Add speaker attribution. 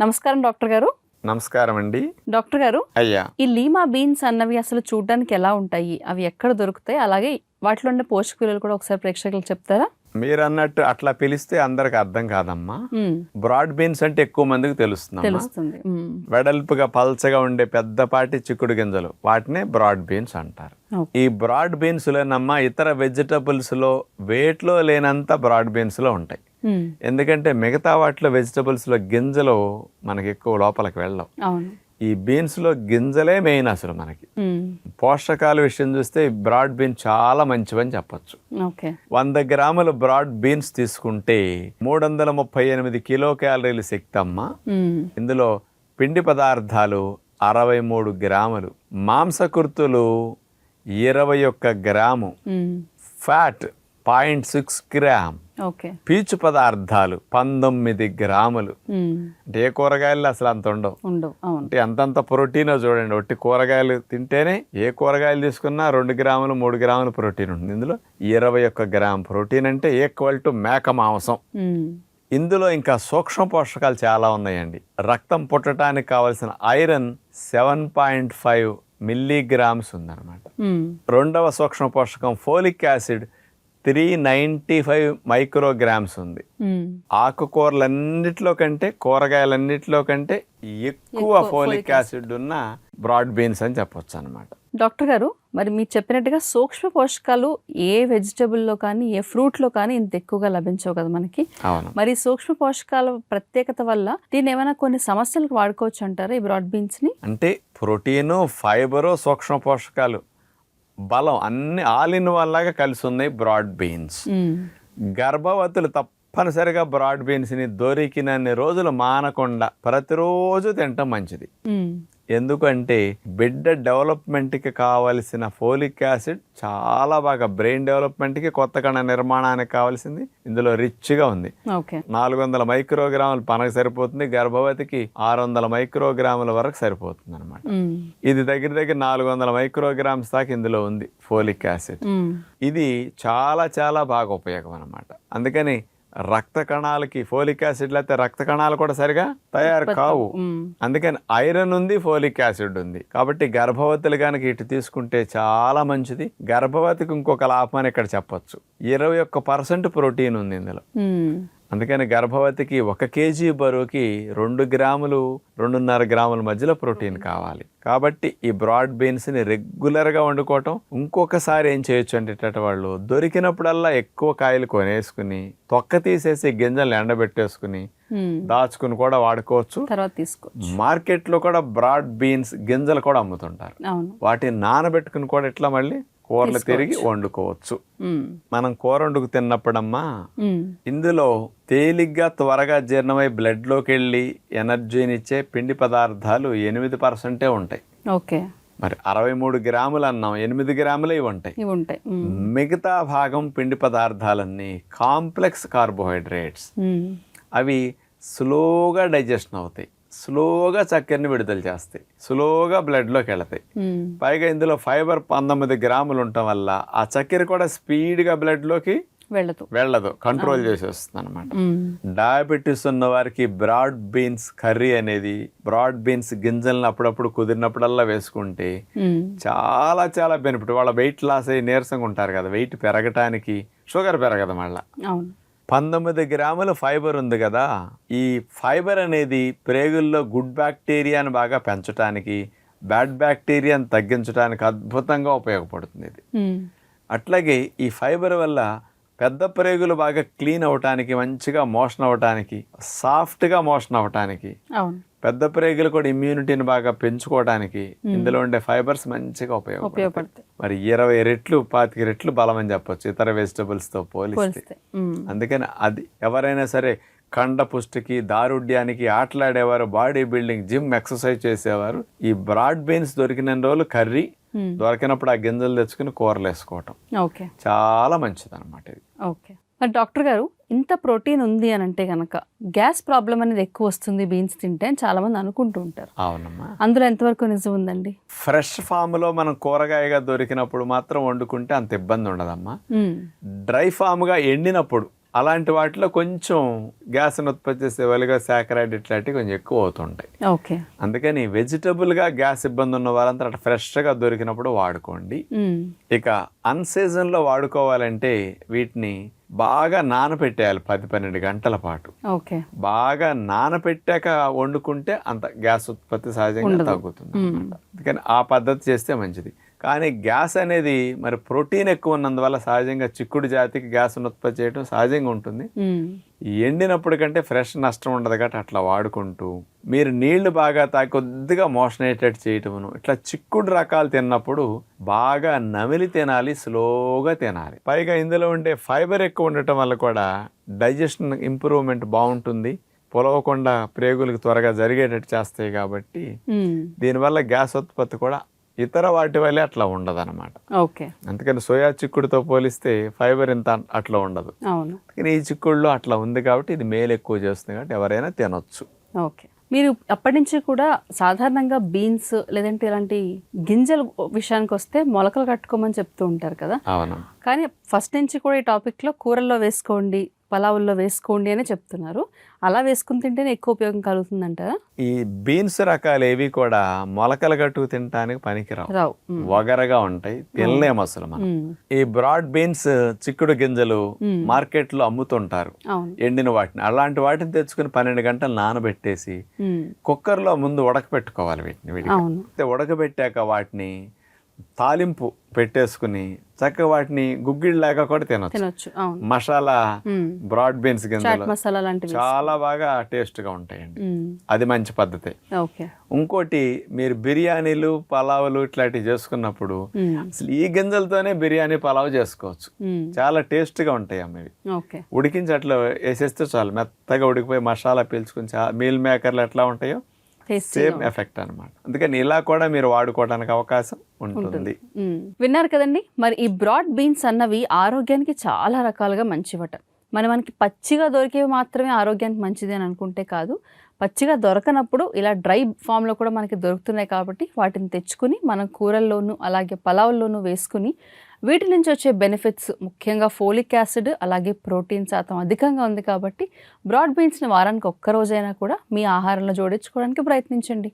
Speaker 1: నమస్కారం డాక్టర్ గారు.
Speaker 2: నమస్కారం అండి.
Speaker 1: డాక్టర్ గారు
Speaker 2: అయ్యా.
Speaker 1: ఈ లీమా బీన్స్ అన్నవి అసలు చూడడానికి ఎలా ఉంటాయి? అవి ఎక్కడ దొరుకుతాయి? అలాగే వాటిలో ఉండే పోషక విలువలు కూడా ఒకసారి ప్రేక్షకులకు చెప్తారా?
Speaker 2: మీరు అన్నట్టు అట్లా పిలిస్తే అందరికి అర్థం కాదమ్మా.
Speaker 1: మ్మ్.
Speaker 2: బ్రాడ్ బీన్స్ అంటే ఎక్కువ మందికి
Speaker 1: తెలుస్తుంది.
Speaker 2: వెడల్పుగా పల్చగా ఉండే పెద్దపాటి చిక్కుడు గింజలు వాటినే బ్రాడ్ బీన్స్ అంటారు. ఈ బ్రాడ్ బీన్స్ లోనమ్మా ఇతర వెజిటబుల్స్లో వేట్లో లేనంత బ్రాడ్ బీన్స్లో ఉంటాయి. ఎందుకంటే మిగతా వాటిలో వెజిటబుల్స్లో గింజలు మనకి ఎక్కువ లోపలికి వెళ్ళవు. ఈ బీన్స్లో గింజలే మెయిన్ అసలు మనకి. పోషకాల విషయం చూస్తే బ్రాడ్ బీన్ చాలా మంచివని చెప్పొచ్చు. వంద గ్రాముల బ్రాడ్ బీన్స్ తీసుకుంటే మూడు వందల ముప్పై ఎనిమిది కిలో క్యాలరీలు శక్తి అమ్మ
Speaker 1: మ్మ్.
Speaker 2: ఇందులో పిండి పదార్థాలు అరవై మూడు గ్రాములు మాంసకృతులు ఇరవై ఒక్క gram. Fat point six gram పీచు పదార్థాలు పంతొమ్మిది గ్రాములు. అంటే ఏ కూరగాయలు అసలు అంత ఉండవు. అంటే అంతంత ప్రోటీన్ చూడండి ఒట్టి కూరగాయలు తింటేనే ఏ కూరగాయలు తీసుకున్నా రెండు గ్రాములు మూడు గ్రాములు ప్రోటీన్ ఉంటుంది. ఇందులో ఇరవై ఒక్క గ్రామ్ ప్రోటీన్ అంటే ఈక్వల్ టు మేక మాంసం. ఇందులో ఇంకా సూక్ష్మ పోషకాలు చాలా ఉన్నాయండి. రక్తం పుట్టడానికి కావలసిన iron seven point five milligrams ఉందన్నమాట. రెండవ సూక్ష్మ పోషకం folic acid three ninety five micrograms ఉంది. ఆకుకూరలన్నిటిలో కంటే కూరగాయలన్నిటిలో కంటే ఎక్కువ ఫోలిక్ యాసిడ్ ఉన్న బ్రాడ్ బీన్స్ అని చెప్పొచ్చు అనమాట
Speaker 1: డాక్టర్ గారు మరి మీరు చెప్పినట్టుగా సూక్ష్మ పోషకాలు ఏ వెజిటబుల్లో కానీ ఏ ఫ్రూట్లో కానీ ఇంత ఎక్కువగా లభించవు కదా మనకి. మరి సూక్ష్మ పోషకాల ప్రత్యేకత వల్ల దీన్ని ఏమైనా కొన్ని సమస్యలకు వాడుకోవచ్చు అంటారా ఈ బ్రాడ్ బీన్స్ని
Speaker 2: అంటే ప్రోటీను ఫైబరు సూక్ష్మ పోషకాలు బలం అన్ని ఆల్ ఇన్ వన్ లాగా కలిసి ఉన్నాయి బ్రాడ్ బీన్స్. గర్భవతులు తప్పనిసరిగా బ్రాడ్ బీన్స్ని దొరికినన్ని రోజులు మానకుండా ప్రతిరోజు తినటం మంచిది. ఎందుకంటే బిడ్డ డెవలప్మెంట్కి కావలసిన ఫోలిక్ యాసిడ్ చాలా బాగా బ్రెయిన్ డెవలప్మెంట్కి కొత్త కణ నిర్మాణానికి కావాల్సింది. ఇందులో రిచ్గా ఉంది. నాలుగు వందల మైక్రోగ్రాములు పనకు సరిపోతుంది. గర్భవతికి ఆరు వందల మైక్రోగ్రాముల వరకు సరిపోతుంది అనమాట. ఇది దగ్గర దగ్గర నాలుగు వందల మైక్రోగ్రామ్స్ దాకా ఇందులో ఉంది ఫోలిక్ యాసిడ్. ఇది చాలా చాలా బాగా ఉపయోగం అనమాట అందుకని రక్త కణాలకి ఫోలిక్ యాసిడ్ లేకపోతే రక్త కణాలు కూడా సరిగా తయారు కావు. అందుకని ఐరన్ ఉంది ఫోలిక్ యాసిడ్ ఉంది. కాబట్టి గర్భవతులు కనుక ఇటు తీసుకుంటే చాలా మంచిది. గర్భవతికి ఇంకొక లాభం అని ఇక్కడ చెప్పొచ్చు. ఇరవై ఒక్క పర్సెంట్ ప్రోటీన్ ఉంది ఇందులో. అందుకని గర్భవతికి ఒక కేజీ బరువుకి రెండు గ్రాములు రెండున్నర గ్రాముల మధ్యలో ప్రోటీన్ కావాలి. కాబట్టి ఈ బ్రాడ్ బీన్స్ని రెగ్యులర్గా వండుకోవటం ఇంకొకసారి ఏం చేయొచ్చు అంటే వాళ్ళు దొరికినప్పుడల్లా ఎక్కువ కాయలు కొనేసుకుని తొక్క తీసేసి గింజలు ఎండబెట్టేసుకుని. దాచుకుని కూడా వాడుకోవచ్చు.
Speaker 1: తర్వాత తీసుకోవచ్చు.
Speaker 2: మార్కెట్లో కూడా బ్రాడ్ బీన్స్ గింజలు కూడా అమ్ముతుంటారు. వాటిని నానబెట్టుకుని కూడా ఇట్లా మళ్ళీ కూరలు తిరిగి వండుకోవచ్చు. మనం కూర వండుకు తిన్నప్పుడమ్మా
Speaker 1: మ్మ్.
Speaker 2: ఇందులో తేలిగ్గా త్వరగా జీర్ణమై బ్లడ్లోకి వెళ్ళి ఎనర్జీనిచ్చే పిండి పదార్థాలు ఎనిమిది పర్సెంటే ఉంటాయి
Speaker 1: ఓకే
Speaker 2: మరి అరవై మూడు గ్రాములు అన్నాం ఎనిమిది గ్రాములు ఇవి ఉంటాయి. మిగతా భాగం పిండి పదార్థాలన్నీ కాంప్లెక్స్ కార్బోహైడ్రేట్స్. అవి స్లోగా డైజెషన్ అవుతాయి స్లోగా చక్కెరని విడుదల చేస్తాయి. స్లోగా బ్లడ్లోకి వెళతాయి. పైగా ఇందులో ఫైబర్ పంతొమ్మిది గ్రాములు ఉండటం వల్ల ఆ చక్కెర కూడా స్పీడ్గా బ్లడ్లోకి
Speaker 1: వెళ్ళదు.
Speaker 2: వెళ్ళదు. కంట్రోల్ చేసేస్తుంది అనమాట
Speaker 1: మ్మ్.
Speaker 2: డయాబెటీస్ ఉన్న వారికి బ్రాడ్ బీన్స్ కర్రీ అనేది బ్రాడ్ బీన్స్ గింజలను అప్పుడప్పుడు కుదిరినప్పుడల్లా వేసుకుంటే. చాలా చాలా బెనిఫిట్. వాళ్ళ వెయిట్ లాస్ అయ్యి నీరసంగా ఉంటారు కదా. వెయిట్ పెరగటానికి షుగర్ పెరగదు మళ్ళా. పంతొమ్మిది గ్రాముల ఫైబర్ ఉంది కదా ఈ ఫైబర్ అనేది ప్రేగుల్లో గుడ్ బ్యాక్టీరియాని బాగా పెంచడానికి బ్యాడ్ బ్యాక్టీరియాని తగ్గించడానికి అద్భుతంగా ఉపయోగపడుతుంది ఇది. అట్లాగే ఈ ఫైబర్ వల్ల పెద్ద ప్రేగులు బాగా క్లీన్ అవటానికి మంచిగా మోషన్ అవటానికి సాఫ్ట్గా మోషన్ అవటానికి పెద్ద ప్రేగులు కూడా ఇమ్యూనిటీని బాగా పెంచుకోవడానికి ఇందులో ఉండే ఫైబర్స్ మంచిగా ఉపయోగపడతాయి. మరి ఇరవై రెట్లు పాతిక రెట్లు బలం అని చెప్పొచ్చు. ఇతర vegetables తో పోలిస్తే. అందుకని అది ఎవరైనా సరే కండ పుష్టికి దారుఢ్యానికి ఆటలాడేవారు బాడీ బిల్డింగ్ జిమ్ ఎక్సర్సైజ్ చేసేవారు ఈ బ్రాడ్ బీన్స్ దొరికిన రోజులు కర్రీ. దొరికినప్పుడు ఆ గింజలు తెచ్చుకుని కూరలు వేసుకోవటం
Speaker 1: ఓకే.
Speaker 2: చాలా మంచిది అనమాట ఇది
Speaker 1: డాక్టర్ గారు ఇంత ప్రోటీన్ ఉంది అని అంటే కనుక గ్యాస్ ప్రాబ్లం అనేది ఎక్కువ వస్తుంది బీన్స్ తింటే అని చాలా మంది అనుకుంటూ ఉంటారు.
Speaker 2: అవునమ్మా.
Speaker 1: అందులో ఎంతవరకు నిజం ఉందండి?
Speaker 2: ఫ్రెష్ ఫామ్లో మనం కూరగాయగా దొరికినప్పుడు మాత్రం వండుకుంటే అంత ఇబ్బంది ఉండదమ్మా.
Speaker 1: మ్మ్.
Speaker 2: డ్రై ఫామ్గా ఎండినప్పుడు అలాంటి వాటిలో కొంచెం గ్యాస్ని ఉత్పత్తి చేసే వెలుగా సాకరైడ్ ఇట్లాంటివి కొంచెం ఎక్కువ అవుతుంటాయి.
Speaker 1: ఓకే.
Speaker 2: అందుకని వెజిటబుల్గా గ్యాస్ ఇబ్బంది ఉన్న వారంతా అట్లా ఫ్రెష్గా దొరికినప్పుడు వాడుకోండి. ఇక అన్సీజన్లో వాడుకోవాలంటే వీటిని బాగా నానబెట్టేయాలి పది పన్నెండు గంటల పాటు
Speaker 1: ఓకే
Speaker 2: బాగా నానబెట్టాక వండుకుంటే అంత గ్యాస్ ఉత్పత్తి సహజంగా. తగ్గుతుంది. అందుకని ఆ పద్ధతి చేస్తే మంచిది కానీ గ్యాస్ అనేది మరి ప్రోటీన్ ఎక్కువ ఉన్నందువల్ల సహజంగా చిక్కుడు జాతికి గ్యాస్ ఉత్పత్తి చేయడం సహజంగా ఉంటుంది. ఎండినప్పుడు కంటే ఫ్రెష్ నష్టం ఉండదు కాబట్టి అట్లా వాడుకుంటూ మీరు నీళ్ళు బాగా తాగి కొద్దిగా మోషన్ అయ్యేటట్టు చేయటమును ఇట్లా చిక్కుడు రకాలు తిన్నప్పుడు బాగా నమిలి తినాలి స్లోగా తినాలి. పైగా ఇందులో ఉండే ఫైబర్ ఎక్కువ ఉండటం వల్ల కూడా డైజెషన్ ఇంప్రూవ్మెంట్ బాగుంటుంది. పొలవకుండా ప్రేగులకు త్వరగా జరిగేటట్టు చేస్తాయి కాబట్టి. దీనివల్ల గ్యాస్ ఉత్పత్తి కూడా ఇతర వాటి వల్లే అట్లా ఉండదు
Speaker 1: ఓకే.
Speaker 2: అందుకని సోయా చిక్కుడుతో పోలిస్తే ఫైబర్ ఇంత అట్లా ఉండదు.
Speaker 1: అవును.
Speaker 2: కానీ ఈ చిక్కుడులో అట్లా ఉంది కాబట్టి ఇది మేలు ఎక్కువ చేస్తుంది కాబట్టి ఎవరైనా తినొచ్చు.
Speaker 1: ఓకే. మీరు అప్పటి నుంచి కూడా సాధారణంగా బీన్స్ లేదంటే ఇలాంటి గింజల విషయానికి వస్తే మొలకలు కట్టుకోమని చెప్తూ ఉంటారు కదా.
Speaker 2: అవును.
Speaker 1: కానీ ఫస్ట్ నుంచి కూడా ఈ టాపిక్లో కూరల్లో వేసుకోండి పలావుల్లో వేసుకోండి అని చెప్తున్నారు. అలా వేసుకుని తింటేనే ఎక్కువ ఉపయోగం కలుగుతుందంటారా?
Speaker 2: ఈ బీన్స్ రకాలు ఏవి కూడా మొలకలు కట్టుకు తినడానికి పనికిరావు.
Speaker 1: రావు.
Speaker 2: వగరగా ఉంటాయి తినలేము అసలు మనం. ఈ బ్రాడ్ బీన్స్ చిక్కుడు గింజలు. మార్కెట్లో అమ్ముతుంటారు. ఎండిన వాటిని. అలాంటి వాటిని తెచ్చుకుని పన్నెండు గంటలు నానబెట్టేసి. కుక్కర్లో ముందు ఉడకపెట్టుకోవాలి వీటిని ఉడకబెట్టాక వాటిని తాలింపు పెట్టేసుకుని చక్కగా వాటిని గుగ్గిళ్ళలాగా కూడా తినొచ్చు. మసాలా. బ్రాడ్ బీన్స్ గింజలు
Speaker 1: మసాలా లాంటివి.
Speaker 2: చాలా బాగా టేస్ట్గా ఉంటాయండి. అది మంచి పద్ధతి. ఇంకోటి మీరు బిర్యానీలు పలావులు ఇట్లాంటివి చేసుకున్నప్పుడు. అసలు ఈ గింజలతోనే బిర్యానీ పలావ్ చేసుకోవచ్చు. చాలా టేస్ట్గా ఉంటాయి
Speaker 1: ఓకే.
Speaker 2: ఉడికించి అట్లా వేసేస్తే చాలు. మెత్తగా ఉడికిపోయి మసాలా పీల్చుకుని మీల్ మేకర్లు ఎట్లా ఉంటాయో సేమ్ ఎఫెక్ట్ అన్నమాట. అందుకని ఇలా కూడా మీరు వాడుకోవడానికి అవకాశం ఉంటుంది.
Speaker 1: విన్నారు కదండి? మరి ఈ బ్రాడ్ బీన్స్ అన్నవి ఆరోగ్యానికి చాలా రకాలుగా మంచివట. మరి మనకి పచ్చిగా దొరికేవి మాత్రమే ఆరోగ్యానికి మంచిది అని అనుకుంటే కాదు. పచ్చిగా దొరకనప్పుడు ఇలా డ్రై ఫామ్లో కూడా మనకి దొరుకుతున్నాయి కాబట్టి వాటిని తెచ్చుకుని మనం కూరల్లోనూ అలాగే పలావుల్లోనూ వేసుకుని వీటి నుంచి వచ్చే బెనిఫిట్స్ ముఖ్యంగా ఫోలిక్ యాసిడ్ అలాగే ప్రోటీన్ శాతం అధికంగా ఉంది కాబట్టి బ్రాడ్ బీన్స్ని వారానికి ఒక్క రోజైనా కూడా మీ ఆహారంలో జోడించుకోవడానికి ప్రయత్నించండి.